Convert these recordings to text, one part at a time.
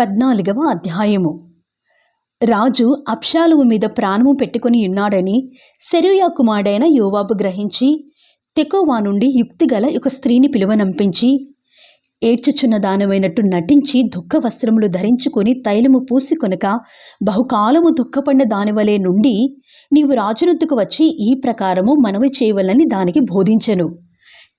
పద్నాలుగవ అధ్యాయము. రాజు అప్షాలువు మీద ప్రాణము పెట్టుకుని ఉన్నాడని సెరూయా కుమారుడైన యోవాబు గ్రహించి తెకోవా నుండి యుక్తిగల ఒక స్త్రీని పిలువనంపించి ఏడ్చుచున్న దానమైనట్టు నటించి దుఃఖ వస్త్రములు ధరించుకొని తైలము పూసి కొనక బహుకాలము దుఃఖపడిన దానివలే నుండి నీవు రాజునొద్దుకు వచ్చి ఈ ప్రకారము మనవి చేయవలని దానికి బోధించెను.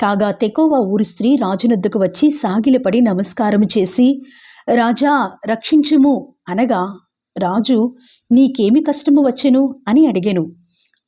కాగా తెకోవా ఊరి స్త్రీ రాజునొద్దుకు వచ్చి సాగిలపడి నమస్కారము చేసి రాజా రక్షించుము అనగా రాజు నీకేమి కష్టము వచ్చెను అని అడిగెను.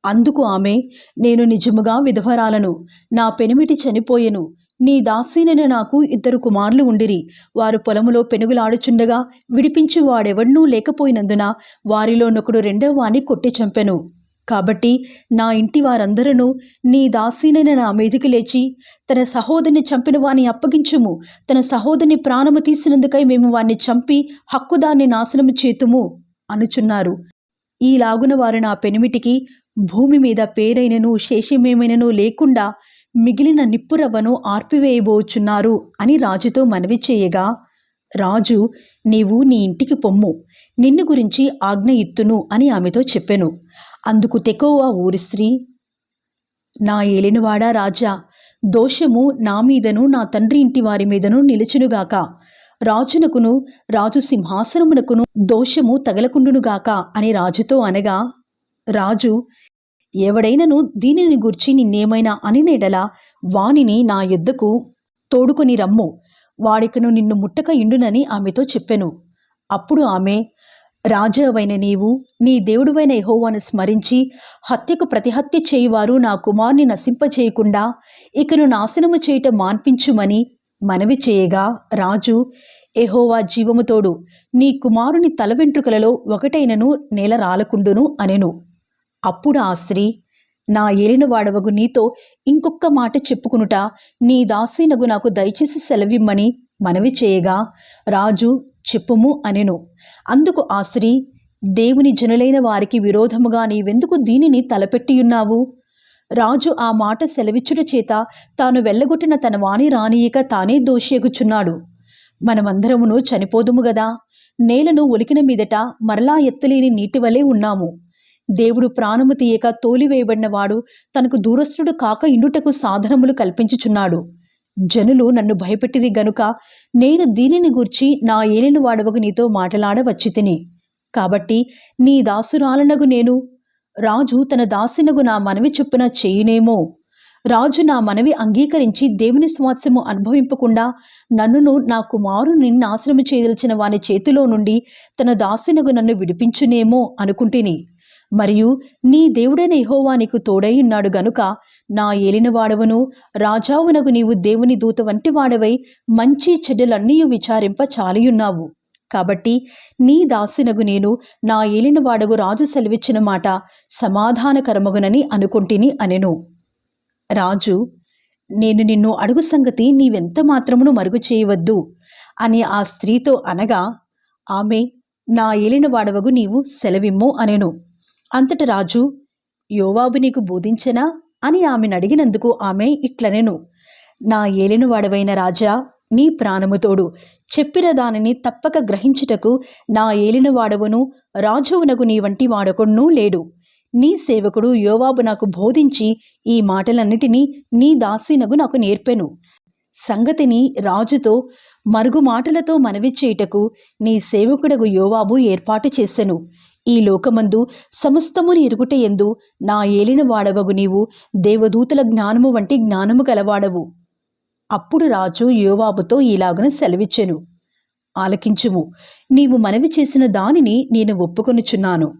అందుకు ఆమె నేను నిజముగా విధవరాలను నా పెనిమిటి చనిపోయెను. నీ దాసీనైన నాకు ఇద్దరు కుమారులు ఉండిరి. వారు పొలములో పెనుగులాడుచుండగా విడిపించు వాడెవడ్నూ లేకపోయినందున వారిలో నొకడు రెండవ వాణ్ణి కొట్టి చంపెను. కాబట్టి నా ఇంటి వారందరూ నీ దాసీనైన నా మీదికి లేచి తన సహోదరిని చంపిన వాని అప్పగించుము. తన సహోదరిని ప్రాణము తీసినందుకై మేము వారిని చంపి హక్కుదాన్ని నాశనము చేతుము అనుచున్నారు. ఈలాగున వారు నా పెనిమిటికి భూమి మీద పేరైనను శేషమేమైనను లేకుండా మిగిలిన నిప్పురవ్వను ఆర్పివేయబోచున్నారు అని రాజుతో మనవి చేయగా రాజు నీవు నీ ఇంటికి పొమ్ము. నిన్ను గురించి ఆజ్ఞ ఇత్తును అని ఆమెతో చెప్పెను. అందుకు తెకోవా ఊరి స్త్రీ? నా ఏలినవాడా రాజా దోషము నా మీదను నా తండ్రి ఇంటి వారి మీదను నిలుచునుగాక. రాజునకును రాజు సింహాసనమునకును దోషము తగలకుండునుగాక అని రాజుతో అనగా రాజు ఎవడైనను దీనిని గూర్చి నిన్నేమైనా అనినేడల వానిని నా యొద్దకు తోడుకొని రమ్ము. వాడికను నిన్ను ముట్టక ఇండునని ఆమెతో చెప్పెను. అప్పుడు ఆమె రాజావైన నీవు నీ దేవుడువైన యహోవాను స్మరించి హత్యకు ప్రతిహత్య చేయువారు నా కుమార్ని నశింపచేయకుండా ఇకను నాశనము చేయట మాన్పించుమని మనవి చేయగా రాజు ఎహోవా జీవముతోడు నీ కుమారుని తల వెంట్రుకలలో ఒకటైనను నేల రాలకుండును అనెను. అప్పుడు ఆ స్త్రీ నా ఏలినవాడవగు నీతో ఇంకొక్క మాట చెప్పుకునుట నీ దాసీనగు నాకు దయచేసి సెలవిమ్మని మనవి చేయగా రాజు చెప్పుము అనెను. అందుకు ఆ స్త్రీ దేవుని జనులైన వారికి విరోధముగా నీవెందుకు దీనిని తలపెట్టియున్నావు? రాజు ఆ మాట సెలవిచ్చుట చేత తాను వెళ్ళగొట్టిన తన వాణి రానియక తానే దోషియగుచున్నాడు. మనమందరమును చనిపోదుము గదా? నేలను ఒలికిన మీదట మరలా ఎత్తలేని నీటి వలె ఉన్నాము. దేవుడు ప్రాణము తీయక తోలివేయబడినవాడు తనకు దూరస్థుడు కాక ఇండుటకు సాధనములు కల్పించుచున్నాడు. జనులు నన్ను భయపెట్టిరి గనుక నేను దీనిని గూర్చి నా ఏలిన వాడవకు నీతో మాటలాడవచ్చి తిని కాబట్టి నీ దాసురాలనగు నేను రాజు తన దాసినగు నా మనవి చొప్పున చేయునేమో. రాజు నా మనవి అంగీకరించి దేవుని స్వాస్యము అనుభవింపకుండా నన్నును నా కుమారుని నాశనము చేయదలిచిన వాని చేతిలో నుండి తన దాసినగు నన్ను విడిపించునేమో అనుకుంటుని. మరియు నీ దేవుడైన యహోవా నీకు తోడై ఉన్నాడు గనుక నా ఏలినవాడవను రాజావునగు నీవు దేవుని దూత వంటి వాడవై మంచి చెడ్డలన్నీ విచారింప చాలియున్నావు. కాబట్టి నీ దాసినగు నేను నా ఏలినవాడగు రాజు సెలవిచ్చిన మాట సమాధానకరమగునని అనుకుంటిని అనెను. రాజు నేను నిన్ను అడుగు సంగతి నీవెంత మాత్రమును మరుగు చేయవద్దు అని ఆ స్త్రీతో అనగా ఆమె నా ఏలినవాడవగు నీవు సెలవిమ్ము అనెను. అంతట రాజు యోవాబు నీకు బోధించనా? అని ఆమెను అడిగినందుకు ఆమె ఇట్లనెను. నా ఏలిన వాడవైన రాజా నీ ప్రాణముతోడు చెప్పిన దానిని తప్పక గ్రహించుటకు నా ఏలిన వాడవును రాజువునకు నీ వంటి వాడకొన్నూ లేడు. నీ సేవకుడు యోవాబు నాకు బోధించి ఈ మాటలన్నిటినీ నీ దాసీనగు నాకు నేర్పెను. సంగతిని రాజుతో మరుగు మాటలతో మనవి చేయుటకు నీ సేవకుడగు యోవాబు ఏర్పాటు చేసెను. ఈ లోకమందు సమస్తముని ఎరుగుట ఎందు నా ఏలిన వాడవగు నీవు దేవదూతల జ్ఞానము వంటి జ్ఞానము గలవాడవు. అప్పుడు రాజు యోవాబుతో ఇలాగన సెలవిచ్చెను. ఆలకించుము నీవు మనవి చేసిన దానిని నేను ఒప్పుకొనుచున్నాను.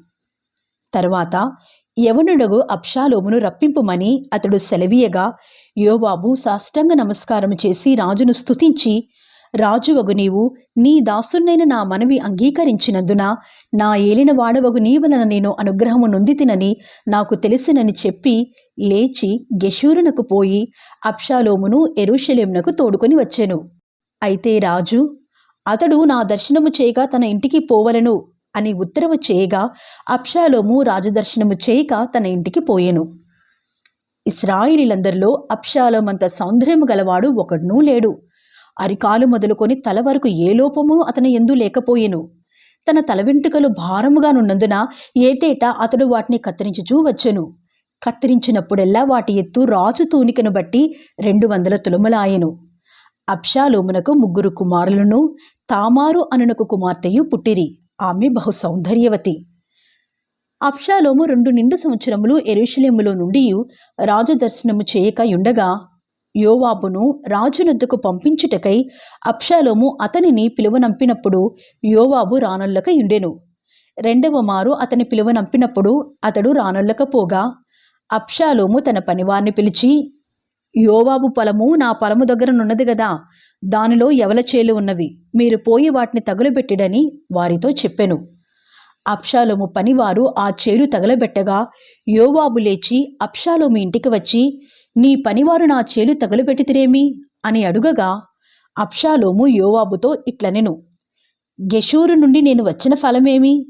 తర్వాత యవనుడగు అప్షాలోమును రప్పింపుమని అతడు సెలవీయగా యోవాబు సాష్టాంగ నమస్కారం చేసి రాజును స్తుతించి రాజువగు నీవు నీ దాసున్నైన నా మనవి అంగీకరించినందున నా ఏలిన వాడవగు నీ వలన నేను అనుగ్రహము నొందితినని నాకు తెలిసినని చెప్పి లేచి గెషూరునకు పోయి అప్షాలోమును ఎరుషలేమునకు తోడుకొని వచ్చెను. అయితే రాజు అతడు నా దర్శనము చేయగా తన ఇంటికి పోవలను అని ఉత్తరవు చేయగా అప్షాలోము రాజదర్శనము చేయక తన ఇంటికి పోయెను. ఇస్రాయిలీలందరిలో అప్షాలోమంత సౌందర్యము గలవాడు ఒకడునూ లేడు. అరికాలు మొదలుకొని తల వరకు ఏ లోపము అతని ఎందు లేకపోయెను. తన తల వెంట్రుకలు భారముగానున్నందున ఏటేటా అతడు వాటిని కత్తిరించుచూ వచ్చెను. కత్తిరించినప్పుడెల్లా వాటి ఎత్తు రాజు తూనికను బట్టి రెండు వందల తులములాయెను. అప్షాలోమునకు ముగ్గురు కుమారులను తామారు అనునకు కుమార్తెయు పుట్టిరి. ఆమె బహు సౌందర్యవతి అప్షాలోము రెండు నిండు సంవత్సరములు ఎరుషలేములో నుండి రాజు దర్శనము చేయక ఉండగా యోవాబును రాజునొద్దకు పంపించుటకై అప్షాలోము అతనిని పిలువనంపినప్పుడు యోవాబు రానొల్లక ఉండెను. రెండవ మారు అతని పిలువనంపినప్పుడు అతడు రానొల్లకపోగా అప్షాలోము తన పనివారిని పిలిచి యోవాబు పొలము నా పొలము దగ్గరనున్నది గదా దానిలో ఎవల చేలు ఉన్నవి? మీరు పోయి వాటిని తగులబెట్టిడని వారితో చెప్పెను. అప్షాలోము పనివారు ఆ చేలు తగలబెట్టగా యోవాబు లేచి అప్షాలోము ఇంటికి వచ్చి నీ పనివారు నా చేలు తగులుపెట్టితిరేమి? అని అడుగగా అప్షాలోము యోవాబుతో ఇట్లనెను గెషూరు నుండి నేను వచ్చిన ఫలమేమి?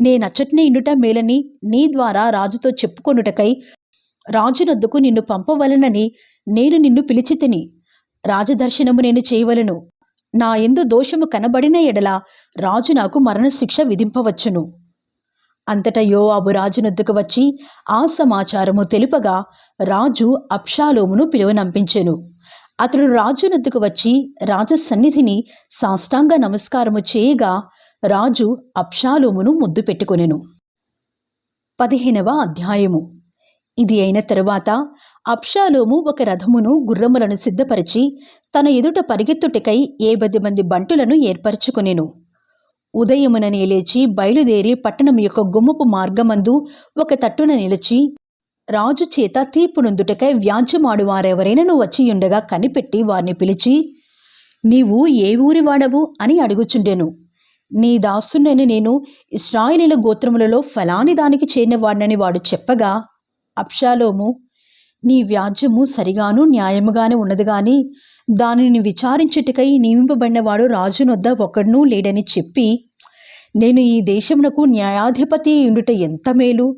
నేనచ్చట్నే ఇండుట మేలని నీ ద్వారా రాజుతో చెప్పుకొనుటకై రాజునొద్దుకు నిన్ను పంపవలనని నేను నిన్ను పిలిచితిని. రాజదర్శనము నేను చేయవలను. నా ఎందు దోషము కనబడిన ఎడల రాజు నాకు మరణశిక్ష విధింపవచ్చును. అంతటా యోవాబు రాజునొద్దకు వచ్చి ఆ సమాచారము తెలుపగా రాజు అప్షాలోమును పిలువనంపించెను. అతడు రాజునొద్దకు వచ్చి రాజు సన్నిధిని సాష్టాంగ నమస్కారము చేయగా రాజు అప్షాలోమును ముద్దు పెట్టుకొనెను. పదిహేనవ అధ్యాయము. ఇది అయిన తరువాత అప్షాలోము ఒక రథమును గుర్రములను సిద్ధపరిచి తన ఎదుట పరిగెత్తుటకై ఏ పది మంది బంటులను ఏర్పరచుకొనెను. ఉదయముననే లేచి బయలుదేరి పట్టణం యొక్క గుమ్మపు మార్గమందు ఒక తట్టున నిలిచి రాజు చేత తీర్పునందుటకై వ్యాజ్యమాడు వారెవరైనను వచ్చి ఉండగా కనిపెట్టి వారిని పిలిచి నీవు ఏ ఊరి వాడవు అని అడుగుచుండెను. నీ దాసునని నేను ఇస్రాయేలీల గోత్రములలో ఫలాని దానికి చేరినవాడినని వాడు చెప్పగా అప్షాలోము నీ వ్యాజ్యము సరిగాను న్యాయముగానే ఉన్నది కానీ దానిని విచారించుటకై నియమింపబడినవాడు రాజునొద్ద ఒకడునూ లేడని చెప్పి నేను ఈ దేశమునకు న్యాయాధిపతి ఉండుట ఎంత మేలు?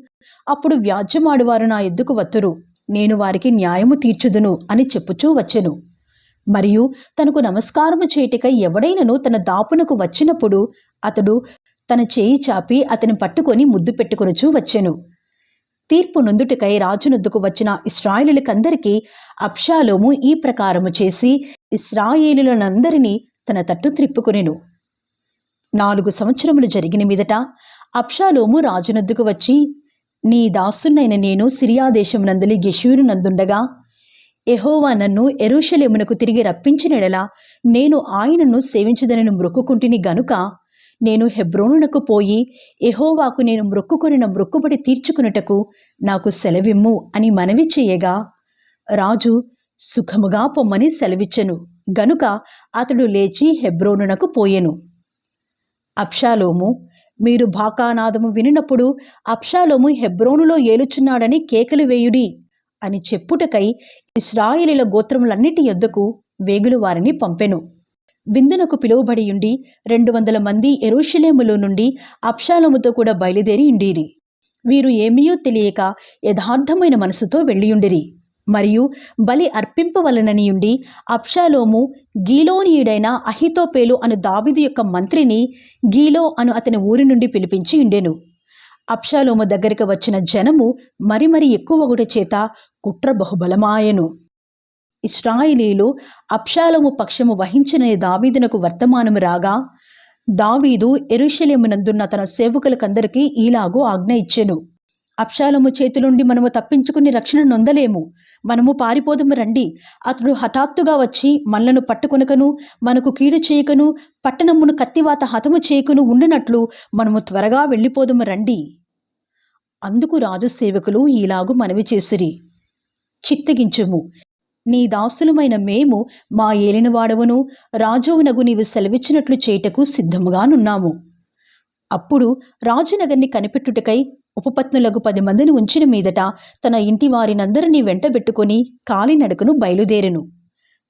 అప్పుడు వ్యాజ్యమాడువారు నా ఎద్దుకు వత్తురు నేను వారికి న్యాయము తీర్చుదును అని చెప్పుచూ వచ్చెను. మరియు తనకు నమస్కారము చేయుటకై ఎవడైనను తన దాపునకు వచ్చినప్పుడు అతడు తన చేయి చాపి అతని పట్టుకొని ముద్దు పెట్టుకొనుచూ వచ్చెను. తీర్పు నుందుటికై రాజునొద్దుకు వచ్చిన ఇస్రాయిలులకందరికీ అప్షాలోము ఈ ప్రకారము చేసి ఇస్రాయేలులనందరినీ తన తట్టు త్రిప్పుకొనెను. నాలుగు సంవత్సరములు జరిగిన మీదట అప్షాలోము రాజునొద్దుకు వచ్చి నీ దాసునైన నేను సిరియా దేశమునందులి గెషూరు నందుండగా ఎహోవా నన్ను ఎరుషలేమునకు తిరిగి రప్పించినెడలా నేను ఆయనను సేవించదనను మ్రొక్కుకుంటిని గనుక నేను హెబ్రోనునకు పోయి ఎహోవాకు నేను మ్రొక్కుకొనిన మ్రొక్కుబడి తీర్చుకున్నటకు నాకు సెలవిమ్ము అని మనవి చేయగా రాజు సుఖముగా పొమ్మని సెలవిచ్చెను. గనుక అతడు లేచి హెబ్రోనునకు పోయెను. అప్షాలోము మీరు భాకానాదము వినినప్పుడు అప్షాలోము హెబ్రోనులో ఏలుచున్నాడని కేకలు వేయుడి అని చెప్పుటకై ఇస్రాయిలీల గోత్రములన్నిటి యొద్దకు వేగులు వారిని పంపెను. విందునకు పిలువబడియుండి రెండు వందల మంది ఎరుషలేములో నుండి అప్షాలముతో కూడా బయలుదేరి ఉండిరి. వీరు ఏమీయో తెలియక యథార్థమైన మనసుతో వెళ్ళియుండిరి. మరియు బలి అర్పింపవలననియుండి అప్షాలోము గీలోనీయుడైన అహితోపేలు అను దావిదు యొక్క మంత్రిని గీలో అను అతని ఊరి నుండి పిలిపించి ఉండెను. అప్షాలోము దగ్గరికి వచ్చిన జనము మరి మరి ఎక్కువ చేత కుట్ర బహుబలమాయను ఇస్రాయిలీలు అప్షాలము పక్షము వహించిన దావీదునకు వర్తమానము రాగా దావీదు ఎరుషలేమునందున్న తన సేవకులకందరికీ ఈలాగు ఆజ్ఞ ఇచ్చెను. అప్షాలము చేతులుండి మనము తప్పించుకుని రక్షణ నొందలేము. మనము పారిపోదము రండి. అతడు హఠాత్తుగా వచ్చి మనలను పట్టుకొనకను మనకు కీడు చేయకను పట్టణమును కత్తివాత హతము చేయకను ఉండినట్లు మనము త్వరగా వెళ్ళిపోదము రండి. అందుకు రాజు సేవకులు ఈలాగు మనవి చేసిరి. చిత్తగించుము. నీ దాసులమైన మేము మా ఏలినవాడవును రాజువునగు నీవు సెలవిచ్చినట్లు చేయుటకు సిద్ధముగానున్నాము. అప్పుడు రాజునగర్ని కనిపెట్టుటకై ఉపపత్నులకు పది మందిని ఉంచిన మీదట తన ఇంటి వారినందరినీ వెంటబెట్టుకొని కాలినడకను బయలుదేరెను.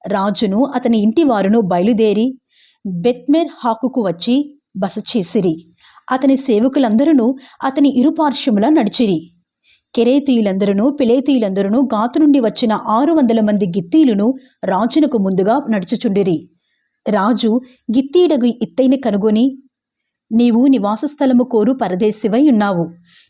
రాజును అతని ఇంటి వారును బయలుదేరి బెత్మెర్ హాకుకు వచ్చి బస చేసిరి. అతని సేవకులందరూ అతని ఇరుపార్శ్వముల నడిచిరి. కెరేతీయులందరూ పిలేతీయులందరూ గాతు నుండి వచ్చిన ఆరు వందల మంది గిత్తీలును రాజునకు ముందుగా నడుచుచుండిరి. రాజు గిత్తీడగు ఇత్తైని కనుగొని నీవు నివాస స్థలము కోరు పరదేశివై ఉన్నావు.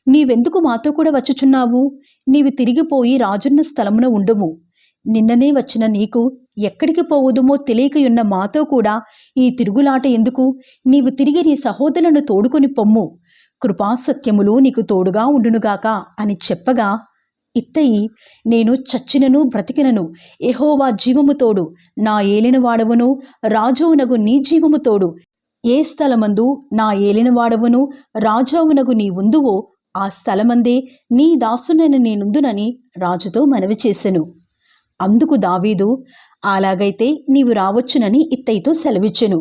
నీవెందుకు మాతో కూడా వచ్చుచున్నావు? నీవు తిరిగిపోయి రాజున్న స్థలమున ఉండుము. నిన్ననే వచ్చిన నీకు ఎక్కడికి పోవుదుమో తెలియకయున్న మాతో కూడా ఈ తిరుగులాట ఎందుకు? నీవు తిరిగి నీ సహోదరులను తోడుకొని పొమ్ము. కృపాసత్యములు నీకు తోడుగా ఉండునుగాక అని చెప్పగా ఇత్తయి నేను చచ్చినను బ్రతికినను. ఎహోవా జీవము తోడు నా ఏలిన రాజవునగు నీ జీవము తోడు. ఏ స్థలమందు నా ఏలిన వాడవును రాజావునగు నీ ఉందువో ఆ స్థలమందే నీ దాసునైన నేనుందునని రాజుతో మనవి చేసెను. అందుకు దావీదు అలాగైతే నీవు రావచ్చునని ఇత్తయితో సెలవిచ్చెను.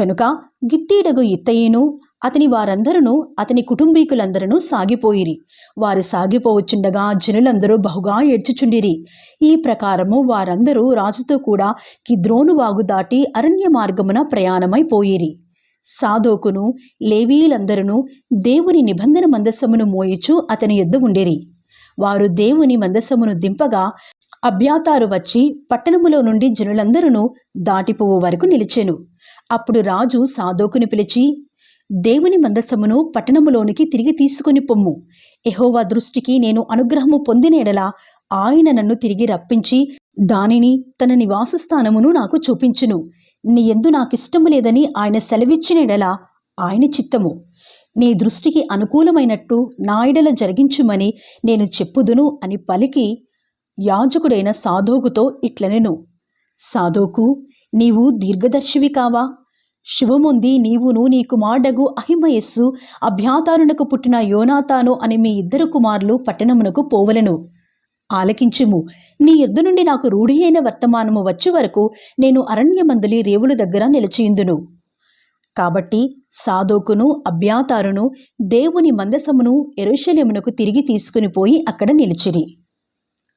గనుక గిత్తీడగు ఇత్తయ్యను అతని వారందరూ అతని కుటుంబీకులందరూ సాగిపోయిరి. వారు సాగిపోవచ్చుండగా జనులందరూ బహుగా ఏడ్చుచుండిరి. ఈ ప్రకారము వారందరూ రాజుతో కూడా కిద్రోను వాగు దాటి అరణ్య మార్గమున ప్రయాణమైపోయిరి సాధోకును లేవీలందరూ దేవుని నిబంధన మందస్సమును మోయిచు అతని యొద్ద ఉండిరి. వారు దేవుని మందస్సమును దింపగా అభ్యాతారు వచ్చి పట్టణములో నుండి జనులందరూ దాటిపోవు వరకు నిలిచెను. అప్పుడు రాజు సాధోకుని పిలిచి దేవుని మందసమును పట్టణములోనికి తిరిగి తీసుకుని పొమ్ము. ఎహోవా దృష్టికి నేను అనుగ్రహము పొందిన ఎడలా ఆయన నన్ను తిరిగి రప్పించి దానిని తన నివాస స్థానమును నాకు చూపించును. నీ ఎందు నాకిష్టము లేదని ఆయన సెలవిచ్చినెడల ఆయన చిత్తము. నీ దృష్టికి అనుకూలమైనట్టు నా ఎడల జరిగించుమని నేను చెప్పుదును అని పలికి యాజకుడైన సాధోకుతో ఇట్లనెను. సాధోకు నీవు దీర్ఘదర్శివి కావా? శుభముంది నీవును నీ కుమారుడగు అహిమయస్సు అభ్యాతారునకు పుట్టిన యోనాతాను అని మీ ఇద్దరు కుమారులు పట్టణమునకు పోవలెను. ఆలకించుము. నీ ఎద్దు నుండి నాకు రూఢి అయిన వర్తమానము వచ్చే వరకు నేను అరణ్యమందులి రేవుల దగ్గర నిలిచియుందును. కాబట్టి సాధోకును అభ్యాతారును దేవుని మందసమును ఎరుషలేమునకు తిరిగి తీసుకుని పోయి అక్కడ నిలిచిరి.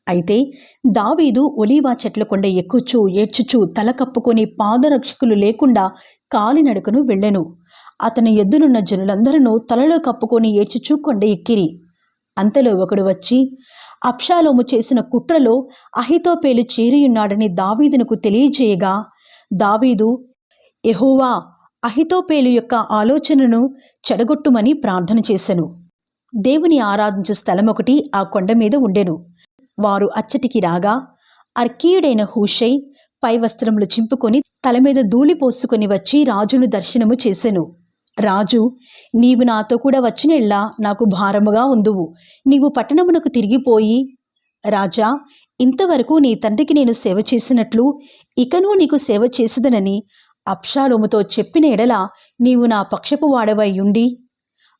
అయితే దావీదు ఒలీవా చెట్ల కొండ ఎక్కుచూ ఏడ్చుచూ తల కప్పుకొని పాదరక్షకులు లేకుండా కాలినడకను వెళ్ళెను. అతని ఎద్దునున్న జనులందరూ తలలో కప్పుకొని ఏడ్చుచూ కొండ ఎక్కిరి. అంతలో ఒకడు వచ్చి అప్షాలోము చేసిన కుట్రలో అహితోపేలు చేరియున్నాడని దావీదునకు తెలియజేయగా. దావీదు ఎహోవా అహితోపేలు యొక్క ఆలోచనను చెడగొట్టుమని ప్రార్థన చేశాను దేవుని ఆరాధించు స్థలం ఒకటి ఆ కొండ మీద ఉండెను. వారు అచ్చటికి రాగా అర్కీయుడైన హూషై పై వస్త్రములు చింపుకొని తల మీద ధూళి పోసుకొని వచ్చి రాజును దర్శనము చేసెను. రాజు నీవు నాతో కూడా వచ్చినెళ్ళా నాకు భారముగా ఉందువు. నీవు పట్టణమునకు తిరిగిపోయి రాజా ఇంతవరకు నీ తండ్రికి నేను సేవ చేసినట్లు ఇకను నీకు సేవ చేసదనని అప్షాలోముతో చెప్పిన ఎడల నీవు నా పక్షపు వాడవై ఉండి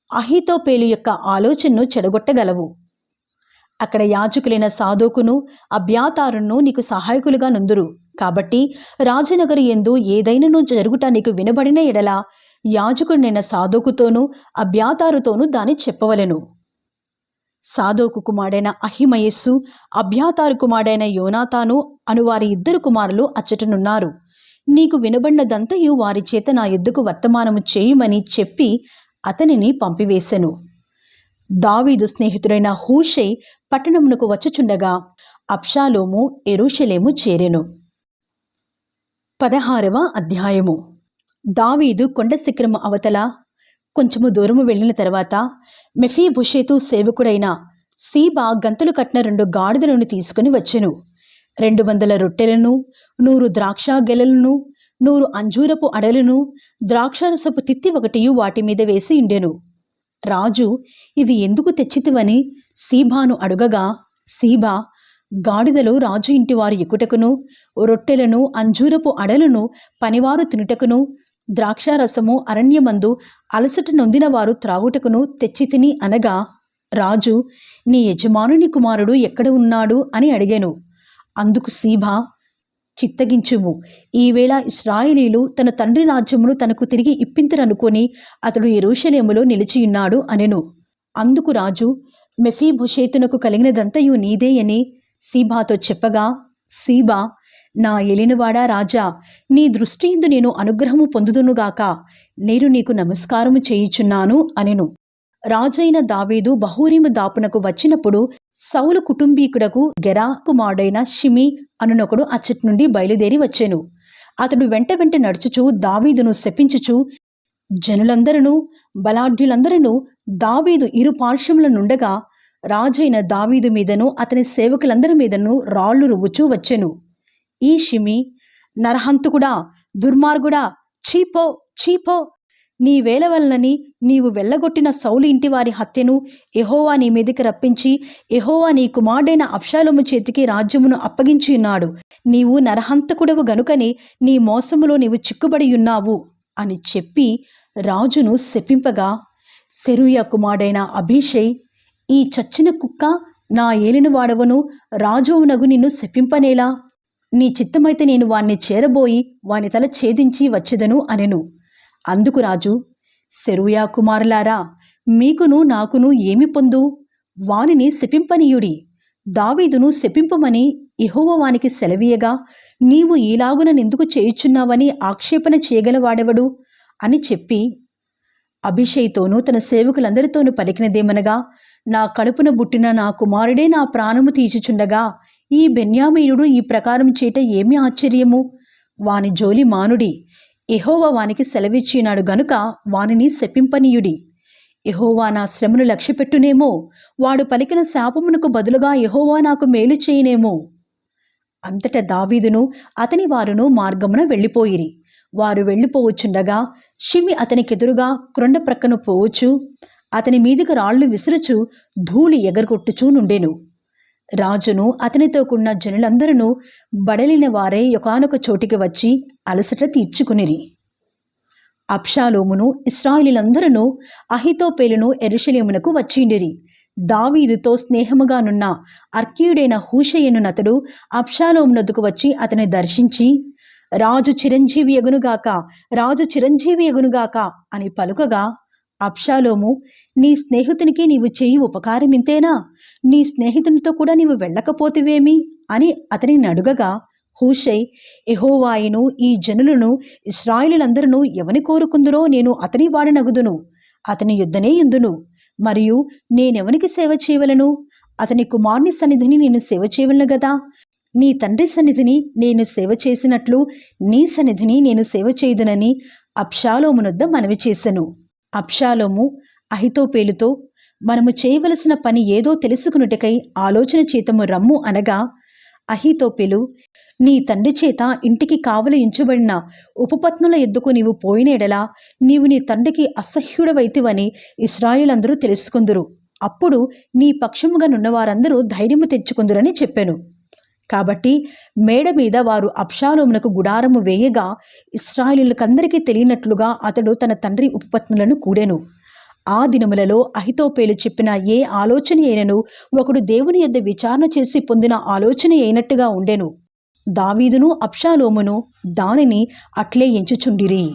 అహితోపేలు యొక్క ఆలోచనను చెడగొట్టగలవు. అక్కడ యాజకులైన సాధోకును అభ్యాతారును నీకు సహాయకులుగా నుందురు. కాబట్టి రాజనగరు ఎందు ఏదైనను జరుగుట నీకు వినబడిన ఎడల యాజకుడినైన సాధోకుతోనూ అభ్యాతారుతోనూ దాన్ని చెప్పవలెను. సాధోకు కుమారుడైన అహిమయస్సు అభ్యాతారు కుమారుడైన యోనాతాను అను వారి ఇద్దరు కుమారులు అచ్చటనున్నారు. నీకు వినబడినదంతయు వారి చేత నా ఎద్దుకు వర్తమానము చేయుమని చెప్పి అతనిని పంపివేశెను దావీదు స్నేహితుడైన హూషై పట్టణమునకు వచ్చుచుండగా అప్షాలోము ఎరుషలేము చేరెను. పదహారవ అధ్యాయము. దావీదు కొండ శిఖరము అవతల కొంచెము దూరము వెళ్ళిన తర్వాత మెఫీభుషేతు సేవకుడైన సీబా గంతులు కట్టిన రెండు గాడిదలను తీసుకుని వచ్చెను. రెండు వందల రొట్టెలను నూరు ద్రాక్ష గెలలను నూరు అంజూరపు అడలను ద్రాక్షారసపు తిత్తి ఒకటియు వాటి మీద వేసి ఉండెను. రాజు ఇవి ఎందుకు తెచ్చితివని? సీబాను అడుగగా సీబా గాడిదలు రాజు ఇంటివారు ఎక్కుటకును రొట్టెలను అంజూరపు అడలను పనివారు తినుటకును ద్రాక్షారసము అరణ్యమందు అలసట నొందిన వారు త్రాగుటకును తెచ్చి తిని అనగా రాజు నీ యజమానుని కుమారుడు ఎక్కడ ఉన్నాడు? అని అడిగాను. అందుకు సీభ చిత్తగించుము. ఈవేళ ఇస్రాయిలీలు తన తండ్రి రాజ్యమును తనకు తిరిగి ఇప్పింతరనుకొని అతడు ఎరుషలేములో నిలిచియున్నాడు అనెను. అందుకు రాజు మెఫీభుషేతునకు కలిగినదంతయు నీదే అని సీబాతో చెప్పగా సీబా నా ఎలినవాడా రాజా నీ దృష్టి ఇందు నేను అనుగ్రహము పొందుదునుగాక నేను నీకు నమస్కారము చేయుచున్నాను అనెను. రాజైన దావీదు బహూరిము దాపునకు వచ్చినప్పుడు సౌలు కుటుంబీకుడకు గెరా కుమారుడైన షిమి అనునొకడు అచ్చటి నుండి బయలుదేరి వచ్చాను. అతడు వెంట వెంట నడుచుచు దావీదును శపించుచు జనులందరూ బలాఢ్యులందరూ దావీదు ఇరు పార్శ్వముల నుండగా రాజైన దావీదు మీదను అతని సేవకులందరి మీదను రాళ్ళు రువ్వుచూ వచ్చెను. ఈ షిమి నరహంతుకుడా దుర్మార్గుడా చీపో చీపో నీ వేల వలనని నీవు వెళ్ళగొట్టిన సౌలు ఇంటివారి హత్యను ఎహోవా నీ మీదికి రప్పించి ఎహోవా నీ కుమారుడైన అప్షాలము చేతికి రాజ్యమును అప్పగించి ఉన్నాడు. నీవు నరహంతకుడవు గనుకని నీ మోసములో నీవు చిక్కుబడి ఉన్నావు అని చెప్పి రాజును శపింపగా శరూయ కుమారుడైన అభిషే ఈ చచ్చిన కుక్క నా ఏలిన వాడవను రాజువునగు నిన్ను శపింపనేలా? నీ చిత్తమైతే నేను వాణ్ణి చేరబోయి వాని తల ఛేదించి వచ్చెదను అనెను. అందుకు రాజు సెరూయా కుమారులారా మీకును నాకును ఏమి పొందు? వానిని శపింపనీయుడి. దావీదును శపింపమని ఇహోవవానికి సెలవీయగా నీవు ఈలాగుననెందుకు చేయుచున్నావని ఆక్షేపణ చేయగలవాడెవడు? అని చెప్పి అభిషయ్తోనూ తన సేవకులందరితోనూ పలికినదేమనగా నా కడుపున బుట్టిన నా కుమారుడే నా ప్రాణము తీచుచుండగా ఈ బెన్యామీనుడు ఈ ప్రకారం చేట ఏమి ఆశ్చర్యము? వాని జోలి మానుడి. ఎహోవా వానికి సెలవిచ్చినాడు గనుక వానిని శపింపనీయుడి. ఎహోవా నా శ్రమను లక్ష్యపెట్టునేమో వాడు పలికిన శాపమునకు బదులుగా ఎహోవా నాకు మేలు చేయనేమో. అంతట దావీదును అతని వారును మార్గమున వెళ్ళిపోయిరి. వారు వెళ్ళిపోవచ్చుండగా షిమి అతనికెదురుగా క్రొండ ప్రక్కను పోవచ్చు. అతని మీదికి రాళ్ళు విసురుచు ధూళి ఎగరగొట్టుచూ నుండెను రాజును అతనితో కూడిన జనులందరూ బడలిన వారే ఒకనొక చోటికి వచ్చి అలసట తీర్చుకునిరి. అప్షాలోమును ఇస్రాయిలందరూ అహితోపేలును ఎరుషలేమునకు వచ్చిండిరి. దావీదుతో స్నేహముగానున్న అర్కీయుడైన హూషయ్యనునతడు అప్షాలోమునద్దుకు వచ్చి అతని దర్శించి రాజు చిరంజీవి ఎగునుగాక రాజు చిరంజీవి ఎగునుగాక అని పలుకగా అప్షాలోము నీ స్నేహితునికి నీవు చేయి ఉపకారం ఇంతేనా నీ స్నేహితునితో కూడా నీవు వెళ్ళకపోతివేమి? అని అతనిని అడుగగా హూషై ఎహోవాయిను ఈ జనులను ఇస్రాయిలందరూ ఎవని కోరుకుందురో నేను అతని వాడనగుదును అతని యుద్ధనే ఇందును మరియు నేనెవనికి సేవ చేయవలను? అతని కుమారుని సన్నిధిని నేను సేవ చేయవలను గదా? నీ తండ్రి సన్నిధిని నేను సేవ చేసినట్లు నీ సన్నిధిని నేను సేవ చేయదునని అప్షాలోమునొద్ద మనవి చేశాను అప్షాలోము అహితోపేలుతో మనము చేయవలసిన పని ఏదో తెలుసుకునుటకై ఆలోచన చేతము రమ్ము అనగా అహితోపెలు నీ తండ్రి చేత ఇంటికి కావలి ఇంచబడిన ఉపపత్నుల ఎద్దుకు నీవు పోయినేడలా నీవు నీ తండ్రికి అసహ్యుడవైతివని ఇస్రాయిలందరూ తెలుసుకుందురు. అప్పుడు నీ పక్షముగా నున్నవారందరూ ధైర్యము తెచ్చుకుందురని చెప్పాను. కాబట్టి మేడ మీద వారు అప్షాలోమునకు గుడారము వేయగా ఇస్రాయిలులకందరికీ తెలియనట్లుగా అతడు తన తండ్రి ఉపపత్నులను కూడెను. ఆ దినములలో అహితోపేలు చెప్పిన ఏ ఆలోచన అయినను ఒకడు దేవుని యొద్ద విచారణ చేసి పొందిన ఆలోచన అయినట్టుగా ఉండెను. దావీదును అప్షాలోమును దానిని అట్లే ఎంచుచుండిరి.